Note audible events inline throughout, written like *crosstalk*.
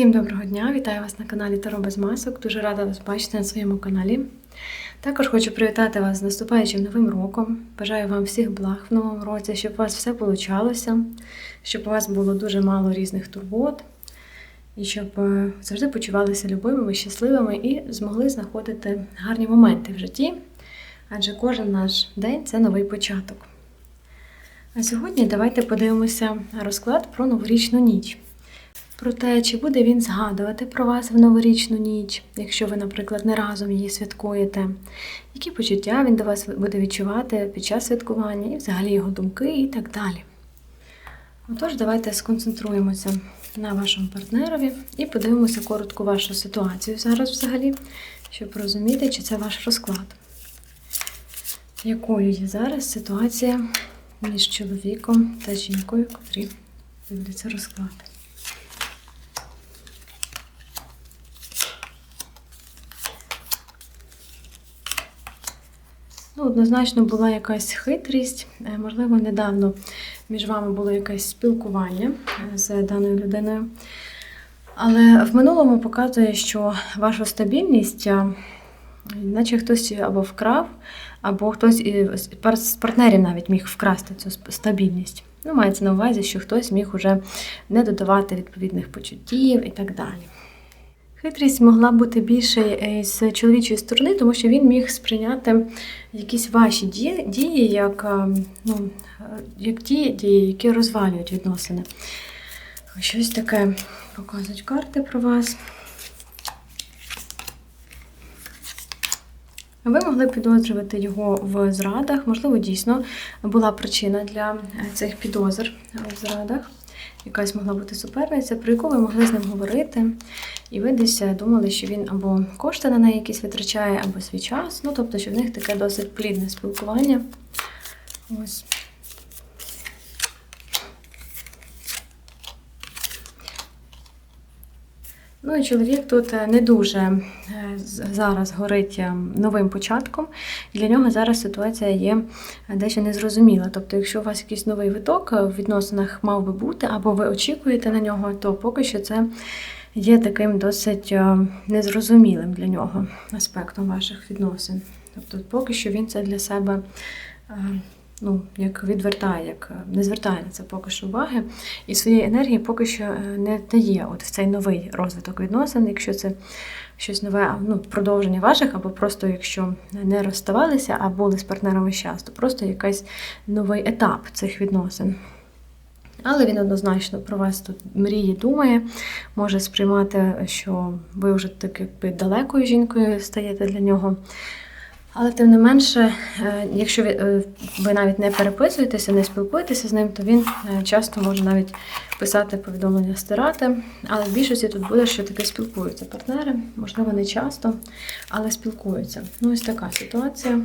Всім доброго дня! Вітаю вас на каналі Таро без масок. Дуже рада вас бачити на своєму каналі. Також хочу привітати вас з наступаючим новим роком. Бажаю вам всіх благ в новому році, щоб у вас все получалося, щоб у вас було дуже мало різних турбот, і щоб е, завжди почувалися любимими, щасливими і змогли знаходити гарні моменти в житті. Адже кожен наш день це новий початок. А сьогодні давайте подивимося розклад про новорічну ніч. Про те, чи буде він згадувати про вас в новорічну ніч, якщо ви, наприклад, не разом її святкуєте, які почуття він до вас буде відчувати під час святкування, і взагалі його думки і так далі. Отож, давайте сконцентруємося на вашому партнерові і подивимося коротко вашу ситуацію зараз взагалі, щоб розуміти, чи це ваш розклад. Якою є зараз ситуація між чоловіком та жінкою, котрі дивляться розклад? Ну, однозначно була якась хитрість. Е, Можливо, недавно між вами було якесь спілкування е, з даною людиною. Але в минулому показує, що вашу стабільність, е, наче хтось або вкрав, або хтось з партнерів навіть міг вкрасти цю стабільність. Ну, мається на увазі, що хтось міг уже не додавати відповідних почуттів і так далі. Хитрість могла бути більше е, з чоловічої сторони, тому що він міг сприйняти якісь ваші дії, як, е, ну, е, як ті дії, які розвалюють відносини. Щось таке показують карти про вас. Ви могли підозрювати його в зрадах. Можливо, дійсно була причина для цих підозр в зрадах. Якась могла бути суперниця, про яку ви могли з ним говорити. І ви десь е, думали, що він або кошти на неї якісь витрачає, або свій час. Ну, тобто, що в них таке досить плідне спілкування. Ось. Ну і чоловік тут е, не дуже е, зараз горить е, новим початком. Для нього зараз ситуація є дещо незрозуміла. Тобто, якщо у вас якийсь новий виток в відносинах мав би бути, або ви очікуєте на нього, то поки що це є таким досить незрозумілим для нього аспектом ваших відносин. Тобто, поки що він це для себе. Ну, як відвертає, як е, не звертає на це поки що уваги, і своєї енергії поки що е, не дає от в цей новий розвиток відносин, якщо це щось нове, ну, продовження ваших, або просто якщо не розставалися, а були з партнером весь час, то просто якийсь новий етап цих відносин. Але він однозначно про вас тут мріє, думає, може сприймати, що ви вже так якби далекою жінкою стаєте для нього. Але тим не менше, е, якщо ви, е, навіть не переписуєтеся, не спілкуєтеся з ним, то він е, часто може навіть писати повідомлення, стирати. Але в більшості тут буде, що таки спілкуються партнери, можливо, не часто, але спілкуються. Ну, ось така ситуація.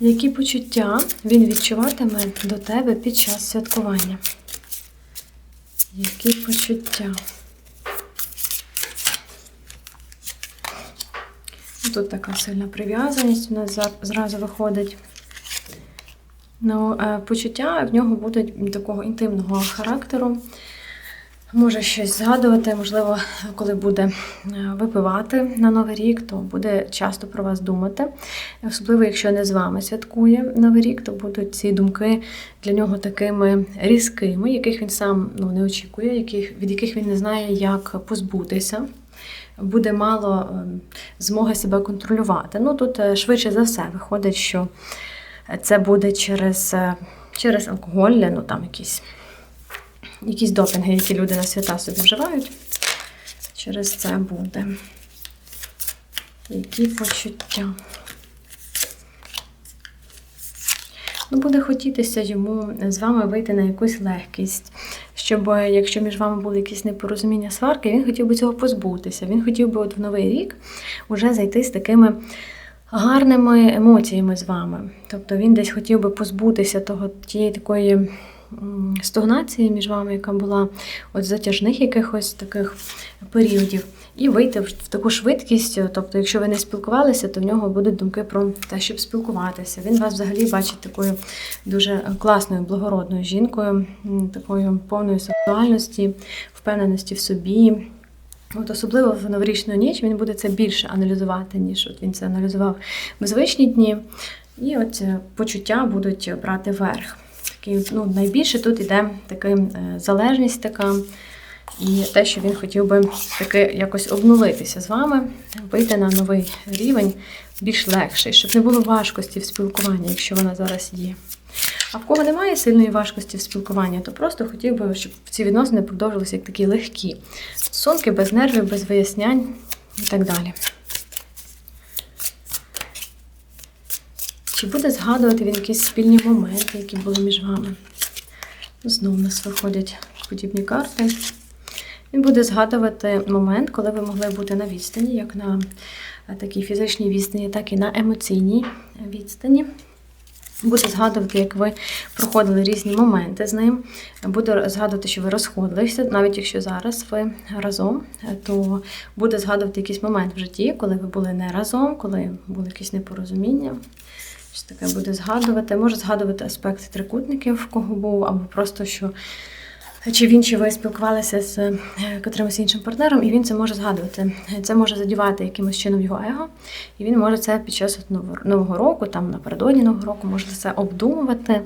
Які почуття він відчуватиме до тебе під час святкування? Які почуття? Тут така сильна прив'язаність у нас зразу виходить. Ну, е, почуття в нього будуть такого інтимного характеру. Може щось згадувати, можливо, коли буде е, випивати на Новий рік, то буде часто про вас думати. Особливо, якщо не з вами святкує Новий рік, то будуть ці думки для нього такими різкими, яких він сам ну, не очікує, яких, від яких він не знає, як позбутися. Буде мало е, змоги себе контролювати. Ну тут е, швидше за все виходить, що це буде через, е, через алкоголь, ну там якісь, якісь допінги, які люди на свята собі вживають. Через це буде. Які почуття? Ну, буде хотітися йому з вами вийти на якусь легкість, щоб е, якщо між вами були якісь непорозуміння сварки, він хотів би цього позбутися. Він хотів би от в новий рік вже зайти з такими гарними емоціями з вами. Тобто він десь хотів би позбутися того тієї такої м, стагнації між вами, яка була от затяжних якихось таких періодів, і вийти в таку швидкість. Тобто, якщо ви не спілкувалися, то в нього будуть думки про те, щоб спілкуватися. Він вас взагалі бачить такою дуже класною, благородною жінкою, такою повною сексуальності, впевненості в собі. От особливо в новорічну ніч він буде це більше аналізувати, ніж от він це аналізував в звичні дні. І от е, почуття будуть брати верх. Такий, ну, найбільше тут іде така е, залежність така, і те, що він хотів би таки якось обнулитися з вами, вийти на новий рівень, більш легший, щоб не було важкості в спілкуванні, якщо вона зараз є. А в кого немає сильної важкості в спілкуванні, то просто хотів би, щоб ці відносини продовжилися як такі легкі. Стосунки без нервів, без вияснянь і так далі. Чи буде згадувати він якісь спільні моменти, які були між вами? Знову нас виходять подібні карти. Він буде згадувати момент, коли ви могли бути на відстані, як на е, такій фізичній відстані, так і на емоційній відстані. Буде згадувати, як ви проходили різні моменти з ним. Буде згадувати, що ви розходилися, навіть якщо зараз ви разом, то буде згадувати якийсь момент в житті, коли ви були не разом, коли були якісь непорозуміння. Щось таке буде згадувати. Може згадувати аспекти трикутників, в кого був, або просто що. Чи він чи ви спілкувалися з е, котримось іншим партнером, і він це може згадувати. Це може задівати якимось чином його его, і він може це під час нового- року, там напередодні нового року, може це обдумувати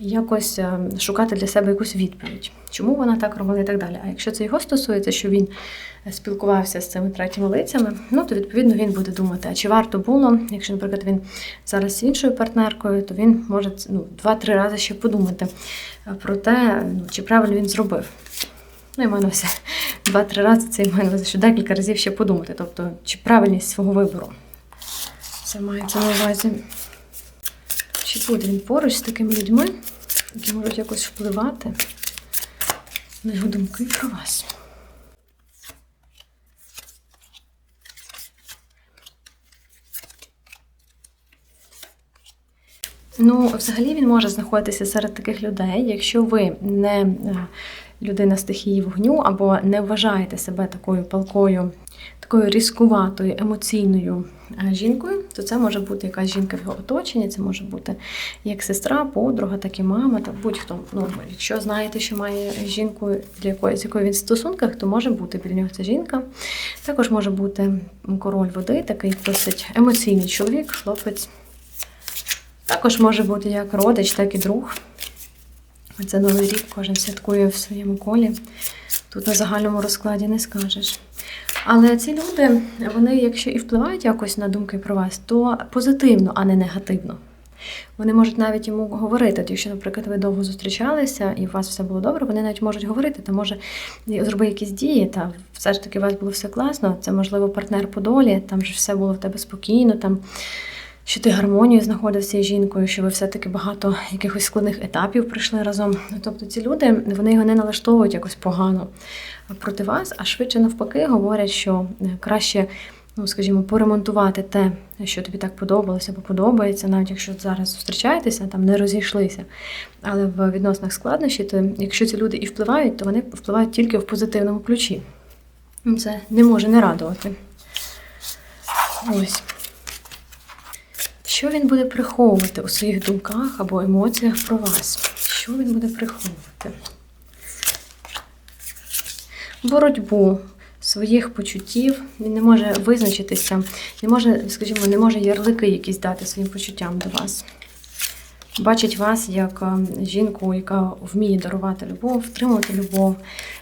і якось е, шукати для себе якусь відповідь, чому вона так робила і так далі. А якщо це його стосується, що він спілкувався з цими третіми лицями, ну то відповідно він буде думати, а чи варто було, якщо, наприклад, він зараз з іншою партнеркою, то він може ну, два-три рази ще подумати про те, ну, чи правильно він зробив. Ну, я маю на все *laughs* два-три рази це я маю на що декілька разів ще подумати, тобто, чи правильність свого вибору. Це мається на увазі. Чи буде він поруч з такими людьми, які можуть якось впливати на його думки про вас? Ну, взагалі він може знаходитися серед таких людей, якщо ви не е, людина стихії вогню або не вважаєте себе такою палкою, такою різкуватою, емоційною е, жінкою, то це може бути якась жінка в його оточенні, це може бути як сестра, подруга, так і мама, та будь-хто. Ну, якщо знаєте, що має жінку, для якої, з якою він в стосунках, то може бути біля нього ця жінка. Також може бути король води, такий досить емоційний чоловік, хлопець. Також може бути як родич, так і друг. Це новий рік, кожен святкує в своєму колі. Тут на загальному розкладі не скажеш. Але ці люди, вони, якщо і впливають якось на думки про вас, то позитивно, а не негативно. Вони можуть навіть йому говорити. От Якщо, наприклад, ви довго зустрічалися і у вас все було добре, вони навіть можуть говорити, та може зроби якісь дії, та все ж таки у вас було все класно. Це можливо партнер по долі, там же все було в тебе спокійно. там що ти гармонію знаходився із жінкою, що ви все-таки багато якихось складних етапів пройшли разом. Тобто ці люди вони його не налаштовують якось погано проти вас, а швидше навпаки говорять, що е, краще, ну скажімо, поремонтувати те, що тобі так подобалося або подобається, навіть якщо зараз зустрічаєтеся, там не розійшлися. Але в відносинах складнощі, то якщо ці люди і впливають, то вони впливають тільки в позитивному ключі. Це не може не радувати. Ось. Що він буде приховувати у своїх думках або емоціях про вас? Що він буде приховувати? Боротьбу своїх почуттів. Він не може визначитися, не може, скажімо, не може ярлики якісь дати своїм почуттям до вас. Бачить вас як е, жінку, яка вміє дарувати любов, втримувати любов,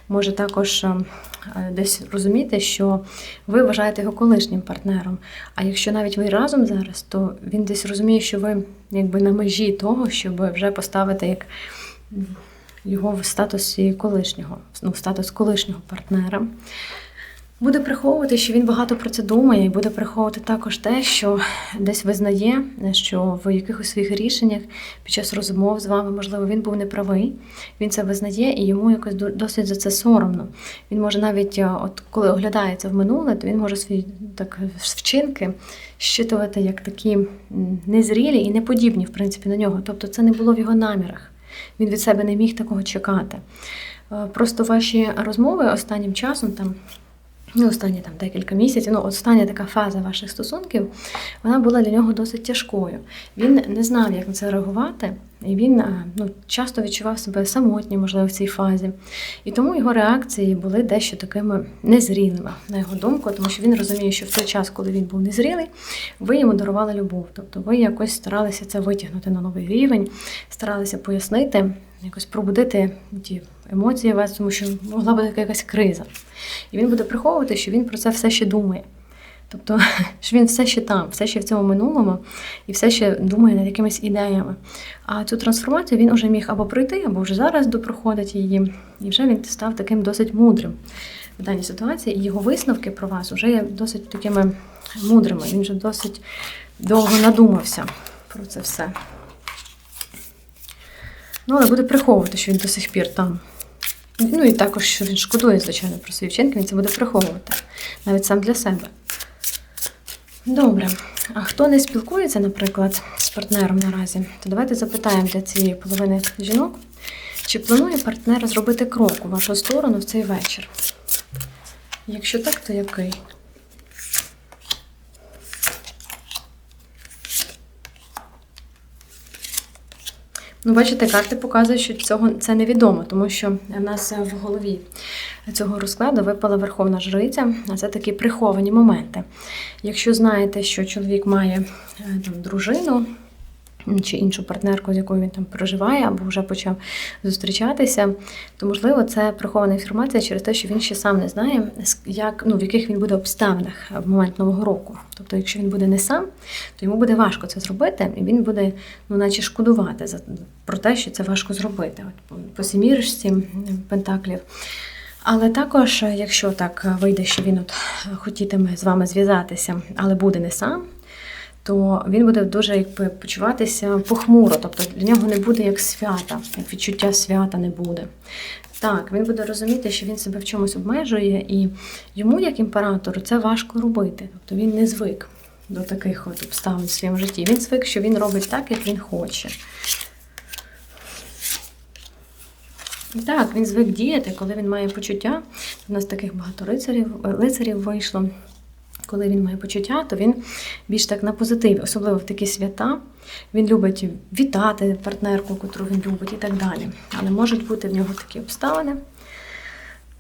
може також е, десь розуміти, що ви вважаєте його колишнім партнером. А якщо навіть ви разом зараз, то він десь розуміє, що ви якби на межі того, щоб вже поставити як його в статусі колишнього, ну, в статус колишнього партнера. Буде приховувати, що він багато про це думає, і буде приховувати також те, що десь визнає, що в якихось своїх рішеннях під час розмов з вами, можливо, він був неправий. Він це визнає, і йому якось досить за це соромно. Він може навіть, е, от коли оглядається в минуле, то він може свої так вчинки щитувати як такі незрілі і неподібні, в принципі, на нього. Тобто це не було в його намірах. Він від себе не міг такого чекати. Е, Просто ваші розмови останнім часом, там, ну, останні там, декілька місяців, ну, остання така фаза ваших стосунків, вона була для нього досить тяжкою. Він не знав, як на це реагувати, і він е, ну, часто відчував себе самотнім, можливо, в цій фазі. І тому його реакції були дещо такими незрілими, на його думку, тому що він розуміє, що в той час, коли він був незрілий, ви йому дарували любов. Тобто ви якось старалися це витягнути на новий рівень, старалися пояснити, якось пробудити ті емоції вас, тому що могла бути якась криза. І він буде приховувати, що він про це все ще думає. Тобто, *laughs* що він все ще там, все ще в цьому минулому, і все ще думає над якимись ідеями. А цю трансформацію він вже міг або пройти, або вже зараз допроходить її, і вже він став таким досить мудрим в даній ситуації. І його висновки про вас вже є досить такими мудрими. Він вже досить довго надумався про це все. Ну, але буде приховувати, що він до сих пір там. Ну і також, що він шкодує, звичайно, про свої вчинки, він це буде приховувати, навіть сам для себе. Добре. А хто не спілкується, наприклад, з партнером наразі, то давайте запитаємо для цієї половини жінок, чи планує партнер зробити крок у вашу сторону в цей вечір? Якщо так, то який? Ну, бачите, карти показують, що цього це невідомо, тому що в нас в голові цього розкладу випала Верховна Жриця, а це такі приховані моменти. Якщо знаєте, що чоловік має е, там, дружину чи іншу партнерку, з якою він там проживає, або вже почав зустрічатися, то можливо це прихована інформація через те, що він ще сам не знає, як, ну, в яких він буде обставинах в момент Нового року. Тобто, якщо він буде не сам, то йому буде важко це зробити, і він буде, ну, наче шкодувати за про те, що це важко зробити. От по, по пентаклів. Але також, якщо так вийде, що він от хотітиме з вами зв'язатися, але буде не сам, то він буде дуже якби почуватися похмуро, тобто для нього не буде як свята, як відчуття свята не буде. Так, він буде розуміти, що він себе в чомусь обмежує, і йому, як імператору, це важко робити. Тобто він не звик до таких от обставин в своєму житті. Він звик, що він робить так, як він хоче. І так, він звик діяти, коли він має почуття. У нас таких багато лицарів, лицарів вийшло. Коли він має почуття, то він більш так на позитиві, особливо в такі свята. Він любить вітати партнерку, яку він любить, і так далі. Але можуть бути в нього такі обставини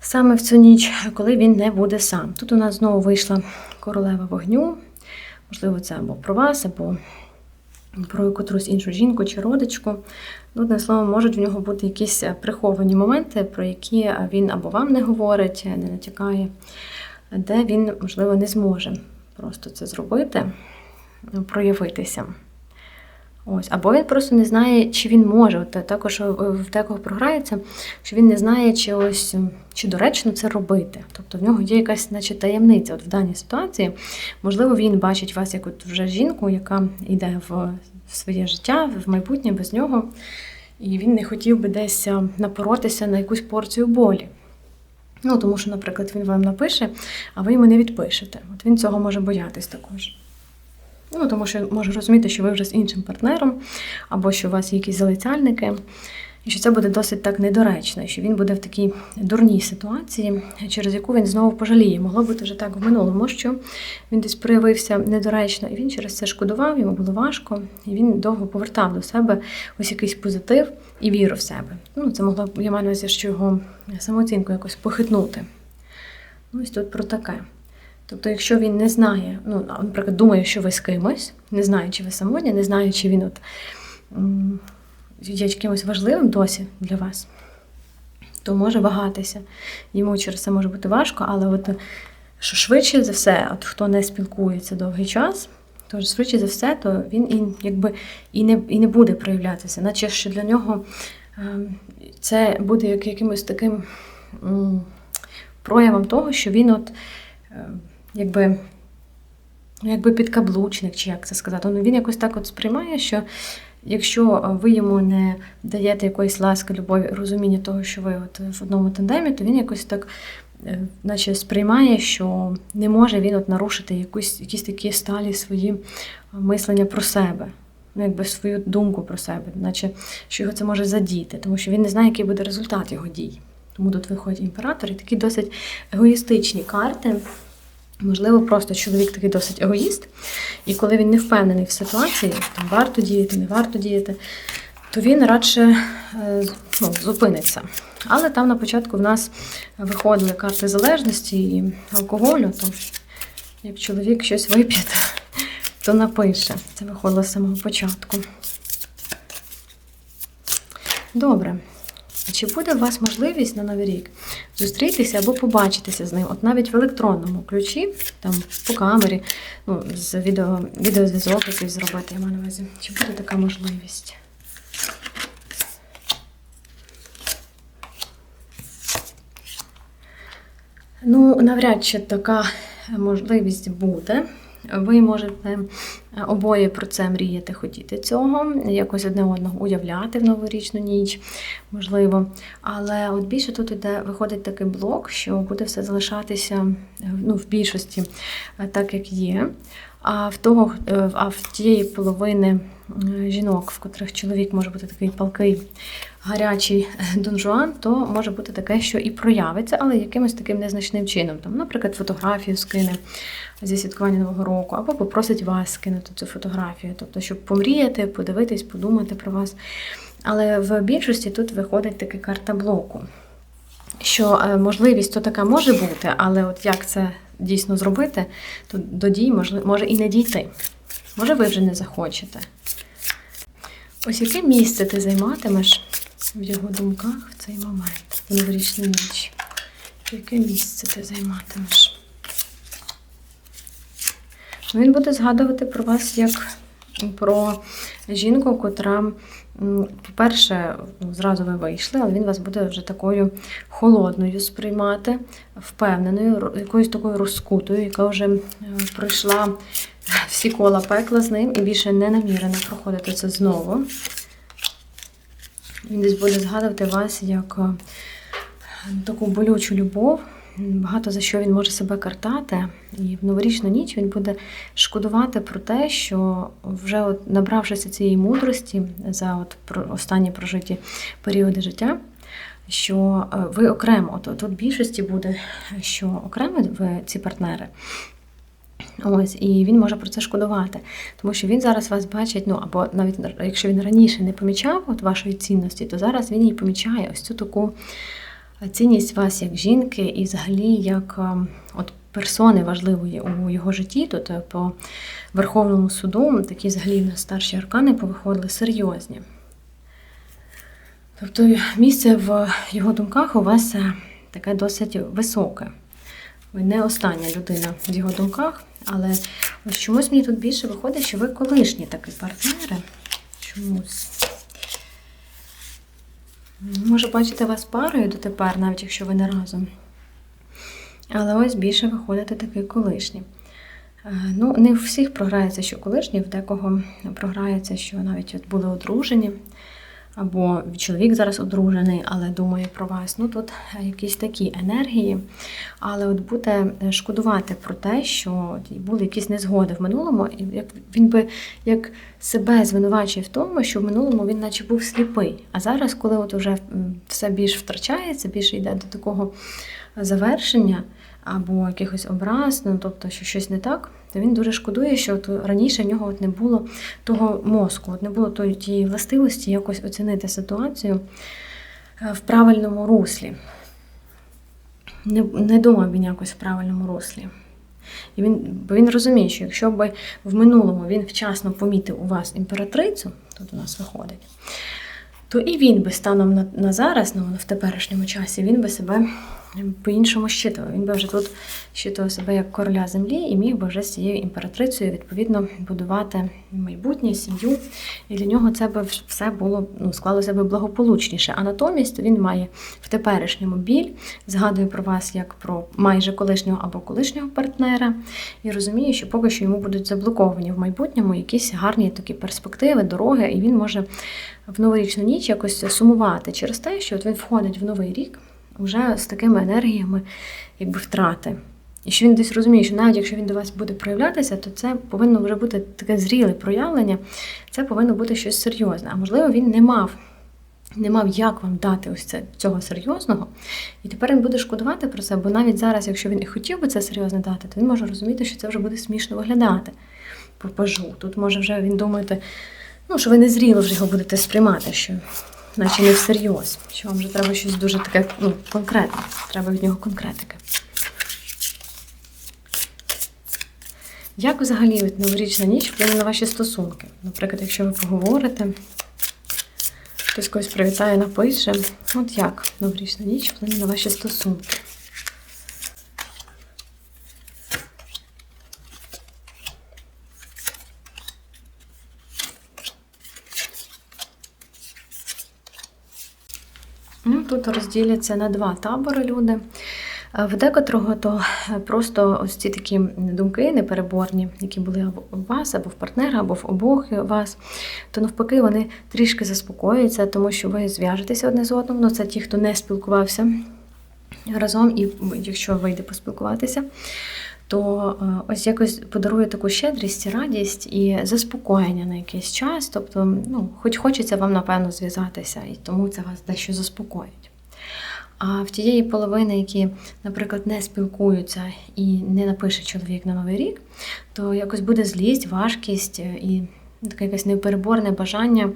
саме в цю ніч, коли він не буде сам. Тут у нас знову вийшла королева вогню. Можливо, це або про вас, або про якусь іншу жінку чи родичку. Ну, одним словом, можуть в нього бути якісь приховані моменти, про які він або вам не говорить, не натякає, де він, можливо, не зможе просто це зробити, проявитися. Ось, Або він просто не знає, чи він може. От Також в декого програється, що він не знає, чи ось чи доречно це робити. Тобто в нього є якась наче таємниця от в даній ситуації. Можливо, він бачить вас як от вже жінку, яка йде в своє життя, в майбутнє без нього. І він не хотів би десь напоротися на якусь порцію болі. Ну, Тому що, наприклад, він вам напише, а ви йому не відпишете. От Він цього може боятись також. Ну, Тому що може розуміти, що ви вже з іншим партнером, або що у вас є якісь залицяльники, і що це буде досить так недоречно, що він буде в такій дурній ситуації, через яку він знову пожаліє. Могло бути вже так в минулому, що він десь проявився недоречно, і він через це шкодував, йому було важко, і він довго повертав до себе ось якийсь позитив і віру в себе. Ну, Це могло я маю на увазі, що його самооцінку якось похитнути. Ну, Ось тут про таке. Тобто, якщо він не знає, ну, наприклад, думає, що ви з кимось, не знає, чи ви самотні, не знає, чи він от є якимось важливим досі для вас, то може вагатися. Йому через це може бути важко, але от що швидше за все, от хто не спілкується довгий час, то швидше за все, то він і якби і не і не буде проявлятися, наче що для нього це буде як якимось таким проявом того, що він от якби якби підкаблучник, чи як це сказати. Ну, Він якось так от сприймає, що якщо ви йому не даєте якоїсь ласки, любові, розуміння того, що ви от в одному тандемі, то він якось так наче сприймає, що не може він от нарушити якусь, якісь такі сталі свої мислення про себе. ну, якби свою думку про себе, наче що його це може задіти, тому що він не знає, який буде результат його дій. Тому тут виходять імператори, такі досить егоїстичні карти. Можливо, просто чоловік такий досить егоїст, і коли він не впевнений в ситуації, там варто діяти, не варто діяти, то він радше е, ну, зупиниться. Але там на початку в нас виходили карти залежності і алкоголю, то як чоловік щось вип'є, *laughs* то напише. Це виходило з самого початку. Добре. Чи буде у вас можливість на Новий рік зустрітися або побачитися з ним? От навіть в електронному ключі, там по камері, ну, з відео, відеозв'язок якийсь зробити, я маю на увазі. Чи буде така можливість? Ну, навряд чи така можливість буде. Ви можете обоє про це мріяти, хотіти цього, якось одне одного уявляти в новорічну ніч, можливо. Але от більше тут іде, виходить такий блок, що буде все залишатися ну, в більшості так, як є. А в того, а в тієї половини жінок, в котрих чоловік може бути такий палкий, гарячий *laughs* донжуан, то може бути таке, що і проявиться, але якимось таким незначним чином. Там, Наприклад, фотографію скине зі святкування Нового року, або попросить вас скинути цю фотографію, тобто, щоб помріяти, подивитись, подумати про вас. Але в більшості тут виходить така карта блоку. Що можливість то така може бути, але от як це дійсно зробити, то до дій може і не дійти. Може, ви вже не захочете. Ось яке місце ти займатимеш в його думках в цей момент, в новорічну ніч? Яке місце ти займатимеш? Він буде згадувати про вас як про жінку, котра, по-перше, зразу ви вийшли, але він вас буде вже такою холодною сприймати, впевненою, якоюсь такою розкутою, яка вже пройшла всі кола пекла з ним і більше не намірена проходити це знову. Він десь буде згадувати вас як таку болючу любов. Багато за що він може себе картати, і в новорічну ніч він буде шкодувати про те, що вже от набравшися цієї мудрості за от останні прожиті періоди життя, що ви окремо, от тут більшості буде, що окремо ви ці партнери. Ось, і він може про це шкодувати, тому що він зараз вас бачить, ну або навіть якщо він раніше не помічав от вашої цінності, то зараз він її помічає ось цю таку цінність вас як жінки, і взагалі як от персони важливої у його житті. Тут е, по Верховному суду такі взагалі в нас старші аркани повиходили серйозні. Тобто місце в його думках у вас е, таке досить високе. Ви не остання людина в його думках, але ось чомусь мені тут більше виходить, що ви колишні такі партнери. Чомусь. Може бачити вас парою дотепер, навіть якщо ви не разом. Але ось більше виходите такий колишній. Ну, не у всіх програється, що колишній, в декого програється, що навіть от були одружені або чоловік зараз одружений, але думає про вас. Ну тут якісь такі енергії. Але от буде шкодувати про те, що були якісь незгоди в минулому, і як він би як себе звинувачує в тому, що в минулому він наче був сліпий. А зараз, коли от вже все більш втрачається, більше йде до такого завершення або якихось образ, ну тобто, що щось не так, то він дуже шкодує, що от раніше в нього от не було того мозку, от не було тієї властивості якось оцінити ситуацію е, в правильному руслі. Не не думав він якось в правильному руслі. І він, Бо він розуміє, що якщо б в минулому він вчасно помітив у вас імператрицю, тут у нас виходить, то і він би станом на на зараз, ну, в теперішньому часі, він би себе по-іншому щитував. Він би вже тут щитував себе як короля землі і міг би вже з цією імператрицею відповідно будувати майбутнє, сім'ю. І для нього це би все було ну, склалося би благополучніше. А натомість він має в теперішньому біль, згадує про вас як про майже колишнього або колишнього партнера, і розуміє, що поки що йому будуть заблоковані в майбутньому якісь гарні такі перспективи, дороги, і він може в новорічну ніч якось сумувати через те, що от він входить в новий рік вже з такими енергіями якби втрати. І що він десь розуміє, що навіть якщо він до вас буде проявлятися, то це повинно вже бути таке зріле проявлення, це повинно бути щось серйозне. А можливо, він не мав. Не мав як вам дати ось це цього серйозного, і тепер він буде шкодувати про це, бо навіть зараз, якщо він і хотів би це серйозно дати, то він може розуміти, що це вже буде смішно виглядати по пажу. Тут може вже він думати, ну, що ви не зріло вже його будете сприймати, що наче не всерйоз, що вам вже треба щось дуже таке ну, конкретне, треба від нього конкретики. Як взагалі від новорічна ніч вплине на ваші стосунки? Наприклад, якщо ви поговорите, хтось когось привітає, напише. От як новорічна ніч вплине на ваші стосунки? Тут розділяться на два табори люди. Е, В декотрого то е, просто ось ці такі думки непереборні, які були або у вас, або в партнера, або в обох вас, то навпаки вони трішки заспокоюються, тому що ви зв'яжетеся одне з одним. Ну, це ті, хто не спілкувався разом, і якщо вийде поспілкуватися, то е, ось якось подарує таку щедрість, радість і заспокоєння на якийсь час. Тобто, ну, хоч хочеться вам, напевно, зв'язатися, і тому це вас дещо заспокоїть. А в тієї половини, які, наприклад, не спілкуються і не напише чоловік на Новий рік, то якось буде злість, важкість е, і таке якесь непереборне бажання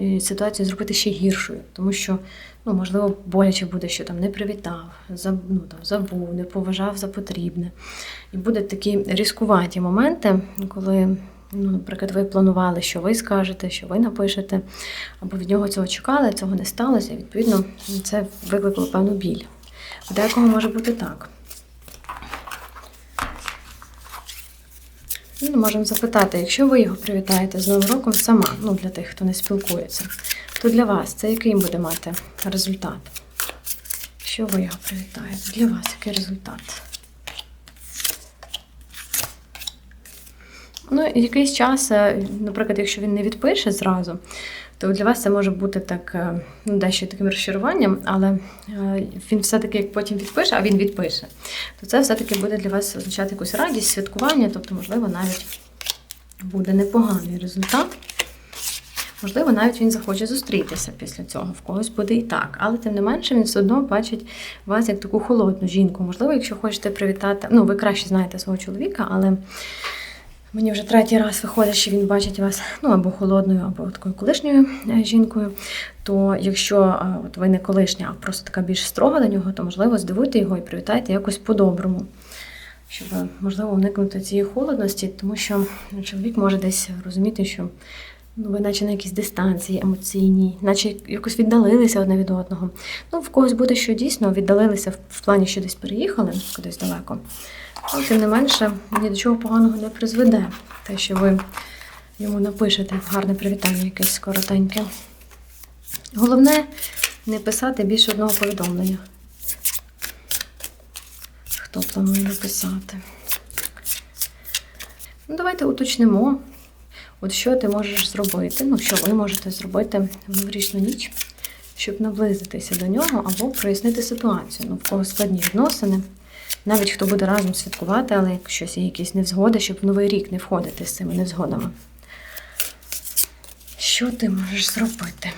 е, ситуацію зробити ще гіршою, тому що, ну, можливо, боляче буде, що там не привітав, ну, там, забув, не поважав за потрібне. І будуть такі різкуваті моменти, коли. Ну, наприклад, ви планували, що ви скажете, що ви напишете, або від нього цього чекали, цього не сталося. і, Відповідно, це викликало певну біль. У декого може бути так. Ну, можемо запитати, якщо ви його привітаєте з Новим роком сама, ну для тих, хто не спілкується, то для вас це який буде мати результат? Якщо ви його привітаєте, для вас який результат? Ну, якийсь час, е, наприклад, якщо він не відпише зразу, то для вас це може бути так е, ну, дещо таким розчаруванням, але е, він все-таки як потім відпише, а він відпише, то це все-таки буде для вас означати якусь радість, святкування, тобто, можливо, навіть буде непоганий результат. Можливо, навіть він захоче зустрітися після цього, в когось буде і так. Але тим не менше він все одно бачить вас як таку холодну жінку. Можливо, якщо хочете привітати, ну ви краще знаєте свого чоловіка, але Мені вже третій раз виходить, що він бачить вас ну або холодною, або такою колишньою е, жінкою. То якщо е, от ви не колишня, а просто така більш строга до нього, то можливо здивуйте його і привітайте якось по-доброму, щоб можливо уникнути цієї холодності, тому що чоловік може десь розуміти, що ну, ви наче на якійсь дистанції емоційній, наче якось віддалилися одне від одного. Ну, в когось буде, що дійсно віддалилися в- плані, що десь переїхали кудись далеко. Але тим не менше, ні до чого поганого не призведе. Те, що ви йому напишете гарне привітання, якесь коротеньке. Головне не писати більше одного повідомлення. Хто планує написати? Ну, давайте уточнимо, от що ти можеш зробити, ну, що ви можете зробити в новорічну ніч, щоб наблизитися до нього або прояснити ситуацію. Ну, в кого складні відносини. Навіть хто буде разом святкувати, але щось є якісь невзгоди, щоб в новий рік не входити з цими невзгодами. Що ти можеш зробити?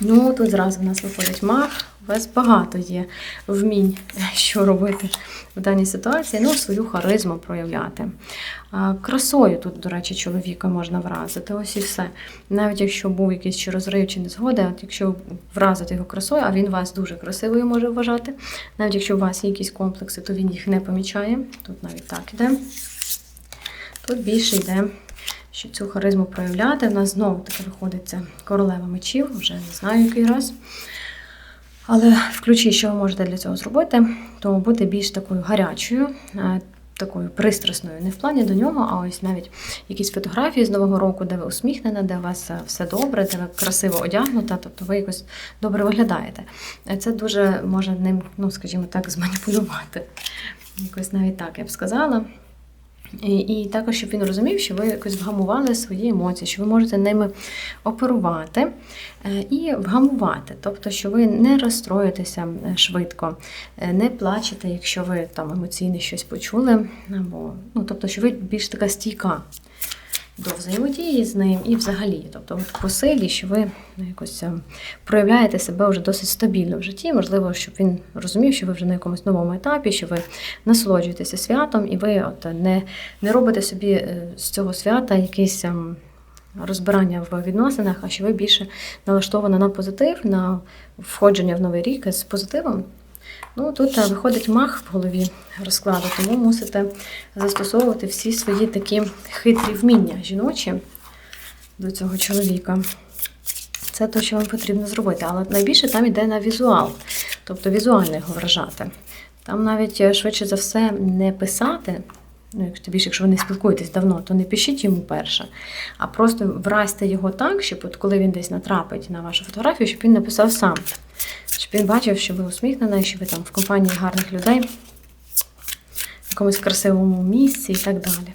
Ну, тут зразу в нас виходить маг. У вас багато є вмінь, що робити в даній ситуації. Ну, свою харизму проявляти. Красою тут, до речі, чоловіка можна вразити. Ось і все. Навіть якщо був якийсь чи розрив, чи незгода, от якщо вразити його красою, а він вас дуже красивою може вважати. Навіть якщо у вас є якісь комплекси, то він їх не помічає. Тут навіть так іде. Тут більше йде що цю харизму проявляти. В нас знову таки виходить королева мечів, вже не знаю який раз. Але в ключі, що ви можете для цього зробити, то бути більш такою гарячою, е, такою пристрасною, не в плані до нього, а ось навіть якісь фотографії з Нового року, де ви усміхнена, де у вас е, все добре, де ви красиво одягнута, тобто ви якось добре виглядаєте. Е, Це дуже може ним, ну скажімо так, зманіпулювати. Якось навіть так я б сказала. І, і також, щоб він розумів, що ви якось вгамували свої емоції, що ви можете ними оперувати е, і вгамувати. Тобто, що ви не розстроїтеся е, швидко, е, не плачете, якщо ви там емоційно щось почули, або ну, тобто, що ви більш така стійка до взаємодії з ним і взагалі. Тобто по силі, що ви ну, якось ем, проявляєте себе вже досить стабільно в житті. Можливо, щоб він розумів, що ви вже на якомусь новому етапі, що ви насолоджуєтеся святом, і ви от не, не робите собі е, з цього свята якийсь. ем, Розбирання в відносинах, а що ви більше налаштовані на позитив, на входження в новий рік з позитивом. Ну, тут е, виходить мах в голові розкладу, тому мусите застосовувати всі свої такі хитрі вміння жіночі до цього чоловіка. Це те, що вам потрібно зробити. Але найбільше там йде на візуал, тобто візуально його вражати. Там навіть е, швидше за все не писати. Ну, як тобі якщо ви не спілкуєтесь давно, то не пишіть йому перше, а просто вразьте його так, щоб от коли він десь натрапить на вашу фотографію, щоб він написав сам. Щоб він бачив, що ви усміхнена, що ви там в компанії гарних людей, в якомусь красивому місці і так далі.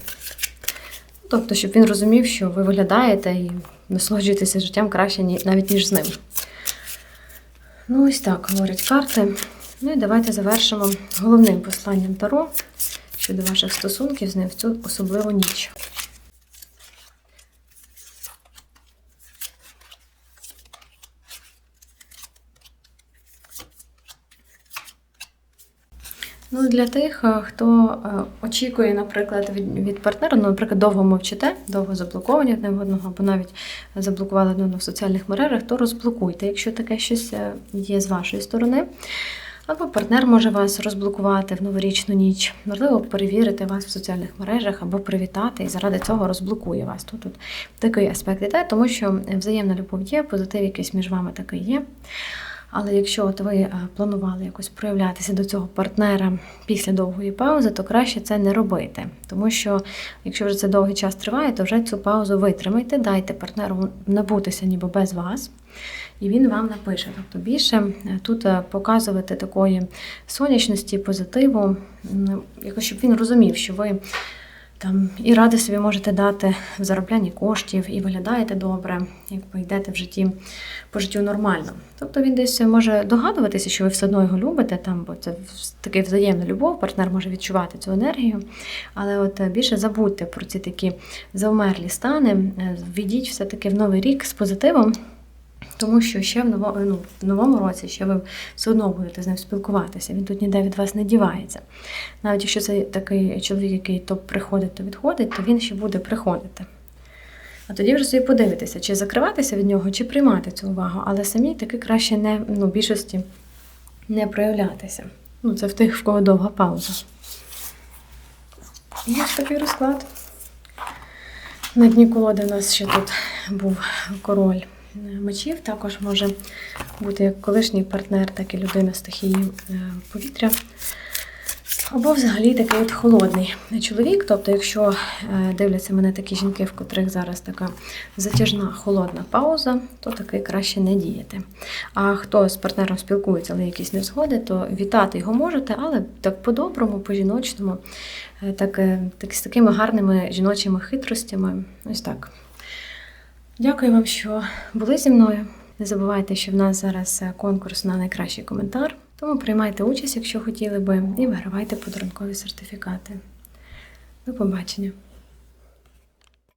Тобто, щоб він розумів, що ви виглядаєте і насолоджуєтеся життям краще навіть ніж з ним. Ну, ось так говорять карти. Ну і давайте завершимо головним посланням Таро щодо ваших стосунків з ним в цю особливу ніч. Ну, для тих, е, хто е, очікує, наприклад, від, партнера, ну, наприклад, довго мовчите, довго заблоковані одне одного, або навіть заблокували одного в соціальних мережах, то розблокуйте, якщо таке щось е, є з вашої сторони. Або партнер може вас розблокувати в новорічну ніч, можливо, перевірити вас в соціальних мережах або привітати, і заради цього розблокує вас. Тут, тут такий аспект іде, тому що взаємна любов є, позитив якийсь між вами такий є. Але якщо от ви е, планували якось проявлятися до цього партнера після довгої паузи, то краще це не робити. Тому що якщо вже це довгий час триває, то вже цю паузу витримайте, дайте партнеру набутися ніби без вас, і він вам напише. Тобто більше е, тут е, показувати такої сонячності, позитиву, якось щоб він розумів, що ви. Там і ради собі можете дати в зароблянні коштів, і виглядаєте добре, якби йдете в житті по життю нормально. Тобто він десь може догадуватися, що ви все одно його любите, там, бо це таки взаємна любов, партнер може відчувати цю енергію. Але от е, більше забудьте про ці такі завмерлі стани, е, введіть все-таки в новий рік з позитивом. Тому що ще в новому, ну, в новому році ще ви все одно будете з ним спілкуватися. Він тут ніде від вас не дівається. Навіть якщо це такий чоловік, який то приходить, то відходить, то він ще буде приходити. А тоді вже собі подивитися, чи закриватися від нього, чи приймати цю увагу, але самі таки краще не ну, більшості не проявлятися. Ну, це в тих, в кого довга пауза. І ось такий розклад. На дні колоди у нас ще тут був король мечів. Також може бути як колишній партнер, так і людина стихії е, повітря. Або взагалі такий от холодний чоловік. Тобто, якщо е, дивляться мене такі жінки, в котрих зараз така затяжна холодна пауза, то такий краще не діяти. А хто з партнером спілкується, але якісь незгоди, то вітати його можете, але так по-доброму, по-жіночному, е, так, так, з такими гарними жіночими хитростями. Ось так. Дякую вам, що були зі мною. Не забувайте, що в нас зараз е, конкурс на найкращий коментар. Тому приймайте участь, якщо хотіли би, і вигравайте подарункові сертифікати. До побачення!